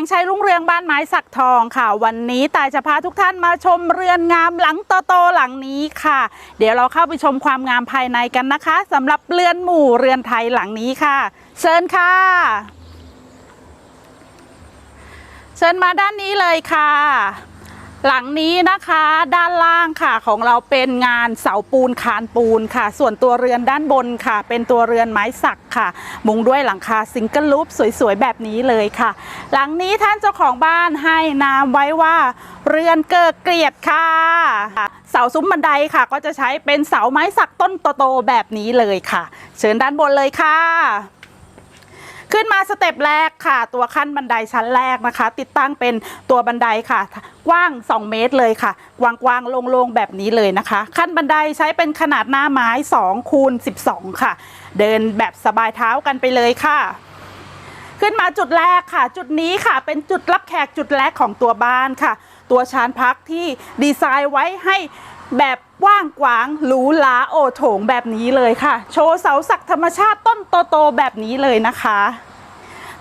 งชัยรุ่งเรืองบ้านไม้สักทองค่ะ วันนี้ตายจะพาทุกท่านมาชมเรือนงามหลังโตๆหลังนี้ค่ะ เดี๋ยวเราเข้าไปชมความงามภายในกันนะคะสำหรับเรือนหมู่เรือนไทยหลังนี้ค่ะ เชิญค่ะ เชิญมาด้านนี้เลยค่ะ หลังนี้นะคะด้านล่างค่ะของเราเป็นงานเสาปูนคานปูนค่ะ ส่วนตัวเรือนด้านบนค่ะ เป็นตัวเรือนไม้สักค่ะ มุงด้วยหลังคาซิงเกิลลูปสวยๆ แบบนี้เลยค่ะ หลังนี้ท่านเจ้าของบ้านให้นามไว้ว่าเรือนเกิดเกลียดค่ะ เสาซุ้มบันไดค่ะ ก็จะใช้เป็นเสาไม้สักต้นโตๆแบบนี้เลยค่ะ เชิญด้านบนเลยค่ะ ขึ้นมาสเต็ปแรกค่ะ ตัวขั้นบันไดชั้นแรกนะคะ ติดตั้งเป็นตัวบันไดค่ะ กว้าง 2 เมตรเลยค่ะกว้างๆโล่งๆแบบนี้เลยนะคะ ขั้นบันไดใช้เป็นขนาดหน้าไม้2คูณ12 ค่ะ เดินแบบสบายเท้ากันไปเลยค่ะขึ้นมาจุดแรกค่ะ จุดนี้ค่ะเป็นจุดรับแขกจุดแรกของตัวบ้านค่ะ ตัวชานพักที่ดีไซน์ไว้ให้ แบบว้างขวางหรูหราโอโถงแบบนี้เลยค่ะ โชว์เสาสักธรรมชาติต้นโตๆแบบนี้เลยนะคะ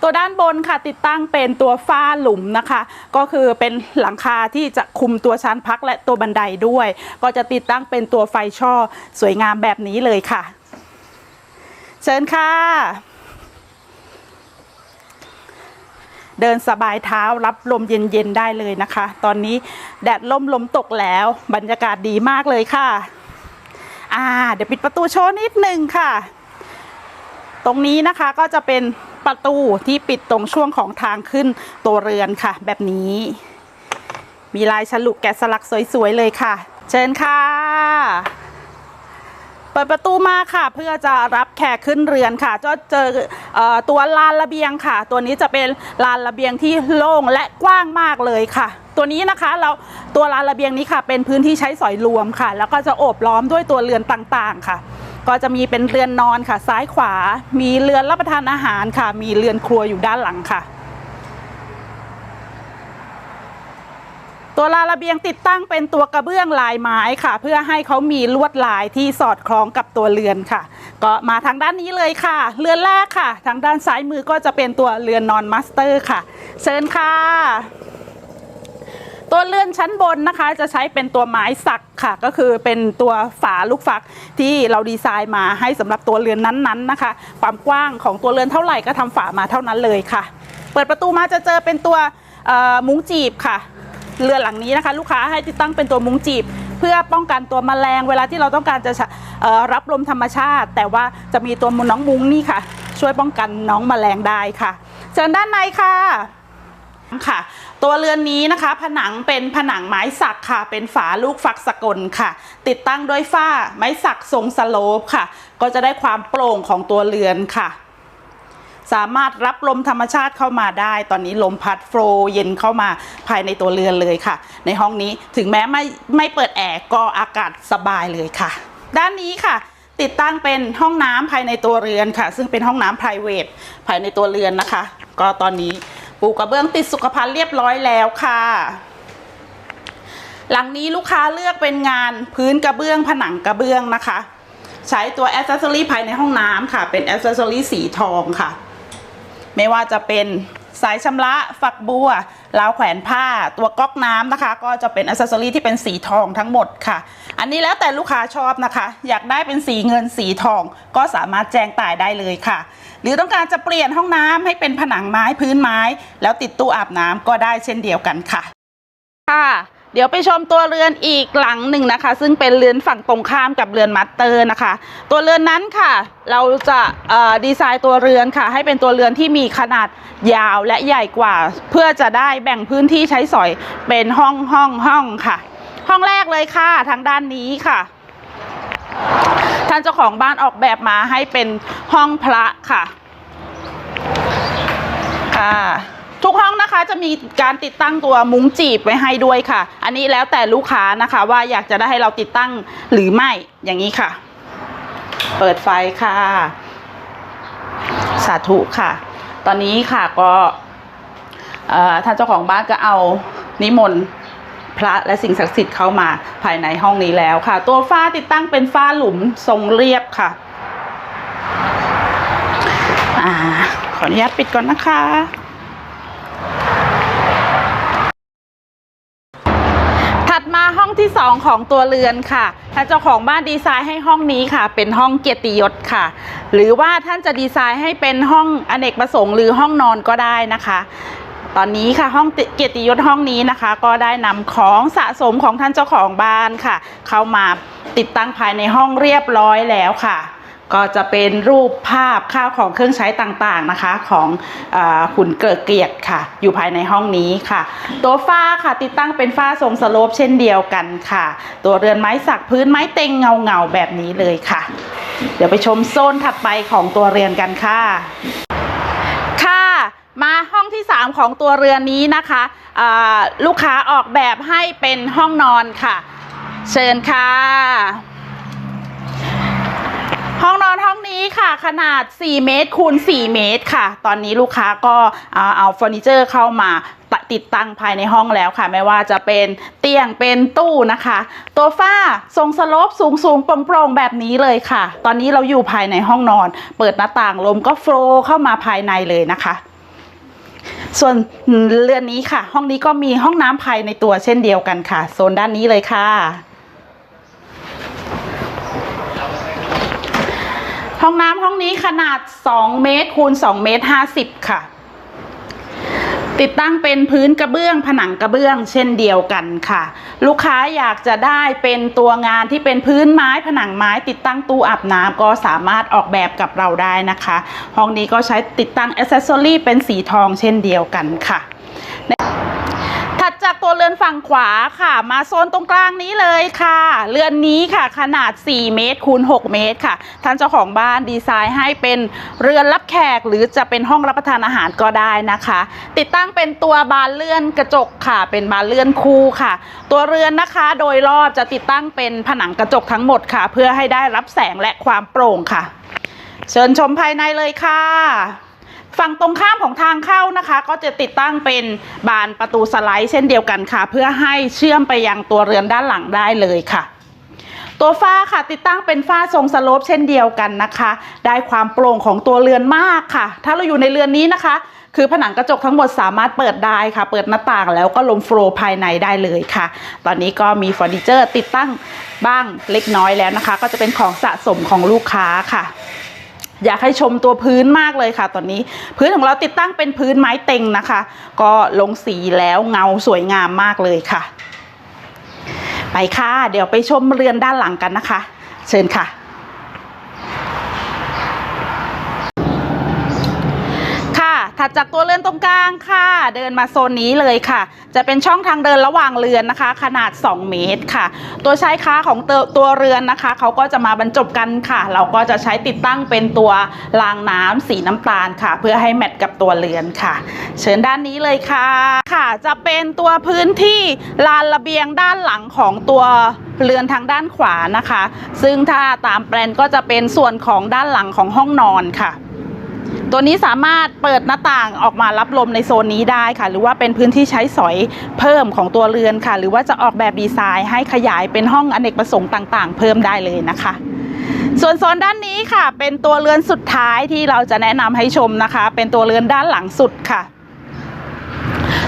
ตัวด้านบนค่ะติดตั้งเป็นตัวฝ้าหลุมนะคะ ก็คือเป็นหลังคาที่จะคุมตัวชั้นพักและตัวบันไดด้วย ก็จะติดตั้งเป็นตัวไฟช่อสวยงามแบบนี้เลยค่ะ เชิญค่ะ เดินสบายเท้ารับลมเย็นๆได้เลยนะคะ ตอนนี้แดดล่มลมตกแล้ว บรรยากาศดีมากเลยค่ะ อ่า เดี๋ยวปิดประตูโชว์นิดนึงค่ะ ตรงนี้นะคะก็จะเป็นประตูที่ปิดตรงช่วงของทางขึ้นตัวเรือนค่ะ แบบนี้ มีลายฉลุแกะสลักสวยๆเลยค่ะ เชิญค่ะ เปิดประตูมาค่ะเพื่อจะรับแขกขึ้นเรือนค่ะก็เจออตัวลานระเบียงค่ะ ตัวนี้จะเป็นลานระเบียงที่โล่งและกว้างมากเลยค่ะ ตัวนี้นะคะเราตัวลานระเบียงนี้ค่ะ เป็นพื้นที่ใช้สอยรวมค่ะ แล้วก็จะโอบล้อมด้วยตัวเรือนต่างๆค่ะ ก็จะมีเป็นเรือนนอนค่ะ ซ้ายขวา มีเรือนรับประทานอาหารค่ะ มีเรือนครัวอยู่ด้านหลังค่ะ ตัวลาระเบียงติดตั้งเป็นตัวกระเบื้องลายไม้ค่ะ เพื่อให้เขามีลวดลายที่สอดคล้องกับตัวเรือนค่ะ ก็มาทางด้านนี้เลยค่ะ เรือนแรกค่ะ ทางด้านซ้ายมือก็จะเป็นตัวเรือนนอนมาสเตอร์ค่ะ เชิญค่ะ ตัวเรือนชั้นบนนะคะ จะใช้เป็นตัวไม้สักค่ะ ก็คือเป็นตัวฝาลูกฟักที่เราดีไซน์มาให้สำหรับตัวเรือนนั้นๆนะคะ ความกว้างของตัวเรือนเท่าไหร่ก็ทำฝามาเท่านั้นเลยค่ะ เปิดประตูมาจะเจอเป็นตัวมุ้งจีบค่ะ เรือหลังนี้นะคะ ลูกค้าให้ติดตั้งเป็นตัวมุ้งจีบ เพื่อป้องกันตัวแมลง เวลาที่เราต้องการจะรับลมธรรมชาติ แต่ว่าจะมีตัวน้องมุ้งนี่ค่ะ ช่วยป้องกันน้องแมลงได้ค่ะเชิญด้านในค่ะค่ะ ตัวเรือนนี้นะคะ ผนังเป็นผนังไม้สักค่ะ เป็นฝาลูกฟักสกลค่ะ ติดตั้งด้วยฝ้าไม้สักทรงสโลปค่ะ ก็จะได้ความโปร่งของตัวเรือนค่ะ สามารถรับลมธรรมชาติเข้ามาได้ ตอนนี้ลมพัดโฟล์เย็นเข้ามาภายในตัวเรือนเลยค่ะ ในห้องนี้ถึงแม้ไม่ไม่เปิดแอร์ก็อากาศสบายเลยค่ะ ด้านนี้ค่ะ ติดตั้งเป็นห้องน้ำภายในตัวเรือนค่ะ ซึ่งเป็นห้องน้ำ p r i v a t ภายในตัวเรือนนะคะ ก็ตอนนี้ปูกระเบื้องติดสุขภัณฑ์เรียบร้อยแล้วค่ะหลังนี้ลูกค้าเลือกเป็นงานพื้นกระเบื้องผนังกระเบื้องนะคะ ใช้ตัวแอ c เซสซอรีภายในห้องน้ำค่ะ เป็นแอ c เซสซอรีสีทองค่ะ ไม่ว่าจะเป็นสายชำระฝักบัวราวแขวนผ้า ตัวก๊อกน้ำนะคะ ก็จะเป็นอ c เซสซอรีที่เป็นสีทองทั้งหมดค่ะ อันนี้แล้วแต่ลูกค้าชอบนะคะ อยากได้เป็นสีเงินสีทอง ก็สามารถแจ้งต่ายได้เลยค่ะ หรือต้องการจะเปลี่ยนห้องน้ำให้เป็นผนังไม้พื้นไม้ แล้วติดตู้อาบน้ำก็ได้เช่นเดียวกันค่ะ ค่ะ เดี๋ยวไปชมตัวเรือนอีกหลังหนึ่งนะคะ ซึ่งเป็นเรือนฝั่งตรงข้ามกับเรือนมัตเตอร์นะคะ ตัวเรือนนั้นค่ะ เราจะออดีไซน์ตัวเรือนค่ะ ให้เป็นตัวเรือนที่มีขนาดยาวและใหญ่กว่า เพื่อจะได้แบ่งพื้นที่ใช้สอยเป็นห้องห้องห้องค่ะ ห้องแรกเลยค่ะทางด้านนี้ค่ะ ท่านเจ้าของบ้านออกแบบมาให้เป็นห้องพระค่ะค่ะ ทุกห้องนะคะจะมีการติดตั้งตัวมุ้งจีบไว้ให้ด้วยค่ะ อันนี้แล้วแต่ลูกค้านะคะว่าอยากจะได้ให้เราติดตั้งหรือไม่อย่างนี้ค่ะ เปิดไฟค่ะ สาธุค่ะ ตอนนี้ค่ะก็เอ่อท่านเจ้าของบ้านก็เอานิมนต์พระและสิ่งศักดิ์สิทธิ์เข้ามาภายในห้องนี้แล้วค่ะ ตัวฝ้าติดตั้งเป็นฝ้าหลุมทรงเรียบค่ะอ่าขออนุญาตปิดก่อนนะคะ ถัดมา ห้องที่ 2 ของตัวเรือนค่ะท่านเจ้าของบ้านดีไซน์ให้ห้องนี้ค่ะ เป็นห้องเกียรติยศค่ะ หรือว่าท่านจะดีไซน์ให้เป็นห้องอเนกประสงค์หรือห้องนอนก็ได้นะคะตอนนี้ค่ะห้องเกียรติยศห้องนี้นะคะ ก็ได้นำของสะสมของท่านเจ้าของบ้านค่ะ เข้ามาติดตั้งภายในห้องเรียบร้อยแล้วค่ะ ก็จะเป็นรูปภาพข้าวของเครื่องใช้ต่างๆนะคะ ของอขุนเกิดเกียรติค่ะ อยู่ภายในห้องนี้ค่ะ ตัวฝ้าค่ะติดตั้งเป็นฝ้าทรงสโลปเช่นเดียวกันค่ะ ตัวเรือนไม้สักพื้นไม้เต็งเงาเงาๆแบบนี้เลยค่ะ เดี๋ยวไปชมโซนถัดไปของตัวเรือนกันค่ะค่ะมาห้องที่ 3 ของตัวเรือนนี้นะคะลูกค้าออกแบบให้เป็นห้องนอนค่ะ เชิญค่ะ ห้องนอนห้องนี้ค่ะ ขนาด 4 เมตรคูณ 4 เมตรค่ะ ตอนนี้ลูกค้าก็อ่าเอาเฟอร์นิเจอร์เข้ามาติดตั้งภายในห้องแล้วค่ะ ไม่ว่าจะเป็นเตียงเป็นตู้นะคะ ตัวฝ้าทรงสโลปสูงสูงๆโปร่งๆแบบนี้เลยค่ะ ตอนนี้เราอยู่ภายในห้องนอน เปิดหน้าต่างลมก็โฟล์เข้ามาภายในเลยนะคะ ส่วนเรือนนี้ค่ะ ห้องนี้ก็มีห้องน้ำภายในตัวเช่นเดียวกันค่ะ โซนด้านนี้เลยค่ะ ห้องน้ำห้องนี้ขนาด 2 เมตรคูณ2เมตร50 ค่ะ ติดตั้งเป็นพื้นกระเบื้องผนังกระเบื้องเช่นเดียวกันค่ะ ลูกค้าอยากจะได้เป็นตัวงานที่เป็นพื้นไม้ผนังไม้ ติดตั้งตู้อาบน้ำก็สามารถออกแบบกับเราได้นะคะ ห้องนี้ก็ใช้ติดตั้งอ c เซสซอรี่เป็นสีทองเช่นเดียวกันค่ะ จากตัวเรือนฝั่งขวาค่ะ มาโซนตรงกลางนี้เลยค่ะ เรือนนี้ค่ะขนาด 4 เมตรคูณ 6 เมตรค่ะ ท่านเจ้าของบ้านดีไซน์ให้เป็นเรือนรับแขก หรือจะเป็นห้องรับประทานอาหารก็ได้นะคะ ติดตั้งเป็นตัวบานเลื่อนกระจกค่ะ เป็นบานเลื่อนคู่ค่ะ ตัวเรือนนะคะโดยรอบจะติดตั้งเป็นผนังกระจกทั้งหมดค่ะ เพื่อให้ได้รับแสงและความโปร่งค่ะ เชิญชมภายในเลยค่ะ ฝั่งตรงข้ามของทางเข้านะคะ ก็จะติดตั้งเป็นบานประตูสไลด์เช่นเดียวกันค่ะ เพื่อให้เชื่อมไปยังตัวเรือนด้านหลังได้เลยค่ะตัวฝ้าค่ะติดตั้งเป็นฝ้าทรงสโลปเช่นเดียวกันนะคะ ได้ความโปร่งของตัวเรือนมากค่ะ ถ้าเราอยู่ในเรือนนี้นะคะ คือผนังกระจกทั้งหมดสามารถเปิดได้ค่ะ เปิดหน้าต่างแล้วก็ลมโฟล์ภายในได้เลยค่ะ ตอนนี้ก็มีเฟอร์นิเจอร์ติดตั้งบ้างเล็กน้อยแล้วนะคะ ก็จะเป็นของสะสมของลูกค้าค่ะ อยากให้ชมตัวพื้นมากเลยค่ะตอนนี้ พื้นของเราติดตั้งเป็นพื้นไม้เต็งนะคะ ก็ลงสีแล้วเงาสวยงามมากเลยค่ะ ไปค่ะ เดี๋ยวไปชมเรือนด้านหลังกันนะคะ เชิญค่ะ ค่ะ ถัดจากตัวเรือนตรงกลางค่ะ เดินมาโซนนี้เลยค่ะ จะเป็นช่องทางเดินระหว่างเรือนนะคะ ขนาด 2 เมตรค่ะ ตัวใชายค้าของตัวตัวเรือนนะคะเขาก็จะมาบรรจบกันค่ะ เราก็จะใช้ติดตั้งเป็นตัวรางน้ำสีน้ำตาลค่ะ เพื่อให้แมทกับตัวเรือนค่ะ เชิญด้านนี้เลยค่ะค่ะ จะเป็นตัวพื้นที่ลานระเบียงด้านหลังของตัวเรือนทางด้านขวานะคะ ซึ่งถ้าตามแปลนก็จะเป็นส่วนของด้านหลังของห้องนอนค่ะ ตัวนี้สามารถเปิดหน้าต่างออกมารับลมในโซนนี้ได้ค่ะ หรือว่าเป็นพื้นที่ใช้สอยเพิ่มของตัวเรือนค่ะ หรือว่าจะออกแบบดีไซน์ให้ขยายเป็นห้องอเนกประสงค์ต่าง ๆ เพิ่มได้เลยนะคะส่วนโซนด้านนี้ค่ะ เป็นตัวเรือนสุดท้ายที่เราจะแนะนำให้ชมนะคะ เป็นตัวเรือนด้านหลังสุดค่ะ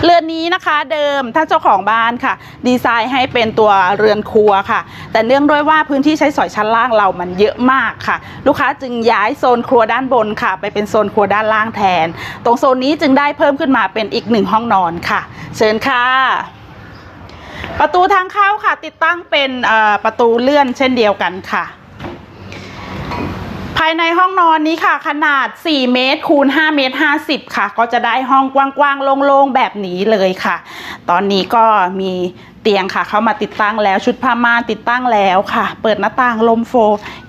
เรือนนี้นะคะเดิมถ้าเจ้าของบ้านค่ะ ดีไซน์ให้เป็นตัวเรือนครัวค่ะ แต่เนื่องด้วยว่าพื้นที่ใช้สอยชั้นล่างเรามันเยอะมากค่ะ ลูกค้าจึงย้ายโซนครัวด้านบนค่ะ ไปเป็นโซนครัวด้านล่างแทน ตรงโซนนี้จึงได้เพิ่มขึ้นมาเป็นอีกหนึ่งห้องนอนค่ะ เชิญค่ะประตูทางเข้าค่ะ ติดตั้งเป็นประตูเลื่อนเช่นเดียวกันค่ะายในห้องนอนนี้ค่ะ ขนาด 4 เมตรคูณ5เมตร50 ค่ะ ก็จะได้ห้องกว้างๆโล่งๆแบบนี้เลยค่ะ ตอนนี้ก็มีเตียงค่ะ เข้ามาติดตั้งแล้วชุดผ้าม่านติดตั้งแล้วค่ะ เปิดหน้าต่างลมโฟ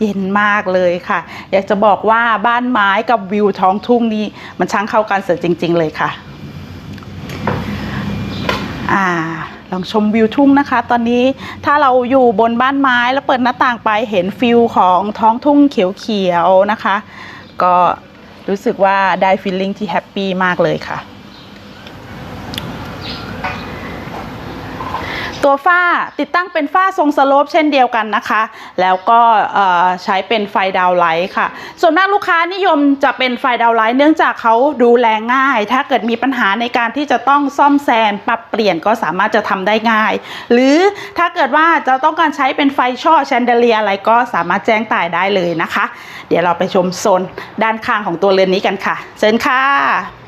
เย็นมากเลยค่ะ อยากจะบอกว่าบ้านไม้กับวิวท้องทุ่งนี้ มันช่างเข้ากันเสียจริง ๆ เลยค่ะ อ่า ลองชมวิวทุ่งนะคะ ตอนนี้ถ้าเราอยู่บนบ้านไม้แล้วเปิดหน้าต่างไปเห็นฟิลของท้องทุ่งเขียวๆนะคะ ก็รู้สึกว่าได้ฟีลลิ่งที่แฮปปี้มากเลยค่ะ ตัวฝ้าติดตั้งเป็นฝ้าทรงสโลปเช่นเดียวกันนะคะ แล้วก็ใช้เป็นไฟดาวไลท์ค่ะ ส่วนมากลูกค้านิยมจะเป็นไฟดาวไลท์เนื่องจากเขาดูแลง่าย ถ้าเกิดมีปัญหาในการที่จะต้องซ่อมแซมปรับเปลี่ยนก็สามารถจะทำได้ง่าย หรือถ้าเกิดว่าจะต้องการใช้เป็นไฟช่อแชนเดเลียอะไรก็สามารถแจ้งต่ายได้เลยนะคะ เดี๋ยวเราไปชมโซนด้านข้างของตัวเรือนนี้กันค่ะ เชิญค่ะ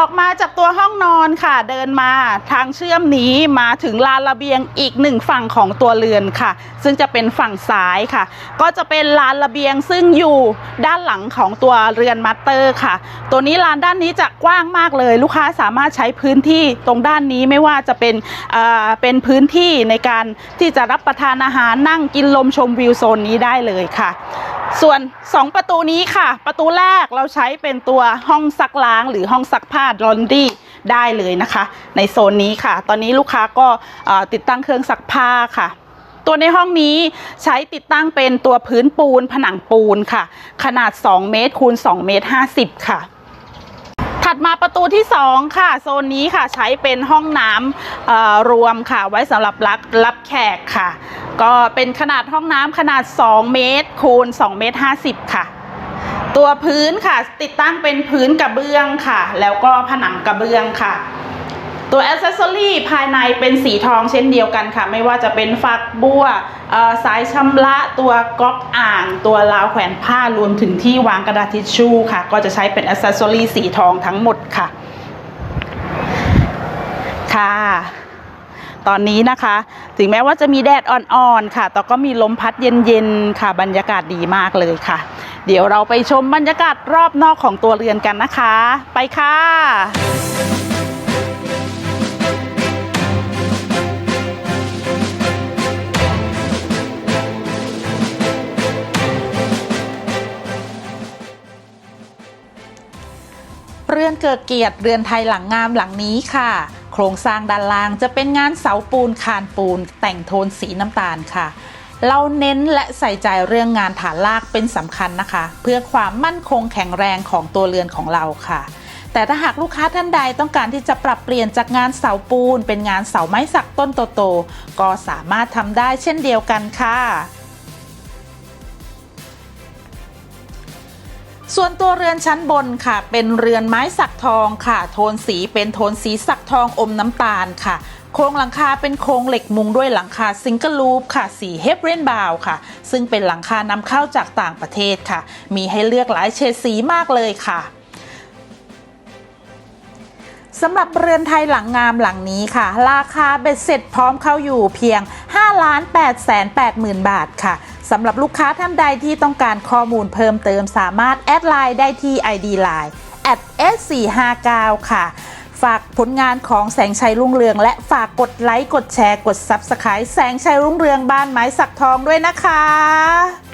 ออกมาจากตัวห้องนอนค่ะ เดินมาทางเชื่อมนี้มาถึงลานระเบียงอีกหนึ่งฝั่งของตัวเรือนค่ะ ซึ่งจะเป็นฝั่งซ้ายค่ะ ก็จะเป็นลานระเบียงซึ่งอยู่ด้านหลังของตัวเรือนมาสเตอร์ค่ะ ตัวนี้ลานด้านนี้จะกว้างมากเลย ลูกค้าสามารถใช้พื้นที่ตรงด้านนี้ไม่ว่าจะเป็นเอ่อเป็นพื้นที่ในการที่จะรับประทานอาหารนั่งกินลมชมวิวโซนนี้ได้เลยค่ะ ส่วน 2 ประตูนี้ค่ะ ประตูแรกเราใช้เป็นตัวห้องซักล้างหรือห้องซักผ้าลอนดี้ได้เลยนะคะ ในโซนนี้ค่ะ ตอนนี้ลูกค้าก็ติดตั้งเครื่องซักผ้าค่ะ ตัวในห้องนี้ใช้ติดตั้งเป็นตัวพื้นปูนผนังปูนค่ะ ขนาด 2 เมตรคูณ2เมตร50 ค่ะ ถัดมาประตูที่ 2 ค่ะโซนนี้ค่ะใช้เป็นห้องน้ำรวมค่ะ ไว้สำหรับรับรับแขกค่ะ ก็เป็นขนาดห้องน้ำขนาด 2 เมตรคูณ2เมตร50 ค่ะ ตัวพื้นค่ะ ติดตั้งเป็นพื้นกระเบื้องค่ะ แล้วก็ผนังกระเบื้องค่ะ ตัวอ c เซสซอรี่ภายในเป็นสีทองเช่นเดียวกันค่ะ ไม่ว่าจะเป็นฝักบัวสายชำระตัวก๊อกอ่างตัวราวแขวนผ้ารวมถึงที่วางกระดาษทิชชู่ค่ะ ก็จะใช้เป็นอ c เซสซอรี่สีทองทั้งหมดค่ะ ค่ะ ตอนนี้นะคะ ถึงแม้ว่าจะมีแดดอ่อนๆค่ะ แต่ก็มีลมพัดเย็นๆค่ะ บรรยากาศดีมากเลยค่ะ เดี๋ยวเราไปชมบรรยากาศรอบนอกของตัวเรือนกันนะคะ ไปค่ะ อนเกิดเกียรติเรือนไทยหลังงามหลังนี้ค่ะ โครงสร้างด้านล่างจะเป็นงานเสาปูนคานปูน แต่งโทนสีน้ำตาลค่ะ เราเน้นและใส่ใจเรื่องงานฐานลากเป็นสำคัญนะคะ เพื่อความมั่นคงแข็งแรงของตัวเรือนของเราค่ะ แต่ถ้าหากลูกค้าท่านใดต้องการที่จะปรับเปลี่ยนจากงานเสาปูน เป็นงานเสาไม้สักต้นโตๆก็สามารถทำได้เช่นเดียวกันค่ะ ส่วนตัวเรือนชั้นบนค่ะ เป็นเรือนไม้สักทองค่ะ โทนสีเป็นโทนสีสักทองอมน้ำตาลค่ะ โครงหลังคาเป็นโครงเหล็กมุงด้วยหลังคาซิงเกิลลูปค่ะ สีเฮฟเรนบาวค่ะ ซึ่งเป็นหลังคานำเข้าจากต่างประเทศค่ะ มีให้เลือกหลายเฉดสีมากเลยค่ะสำหรับเรือนไทยหลังงามหลังนี้ค่ะ ราคาเบ็ดเสร็จพร้อมเข้าอยู่เพียง 5 8 8 0 0 0 0บาทค่ะ สำหรับลูกค้าท่านใดที่ต้องการข้อมูลเพิ่มเติมสามารถแอดไลน์ได้ที่ ID Line @s459 ค่ะ ฝากผลงานของแสงชัยรุ่งเรือง และฝากกดไลค์ กดแชร์ กด Subscribe แสงชัยรุ่งเรืองบ้านไม้สักทองด้วยนะคะ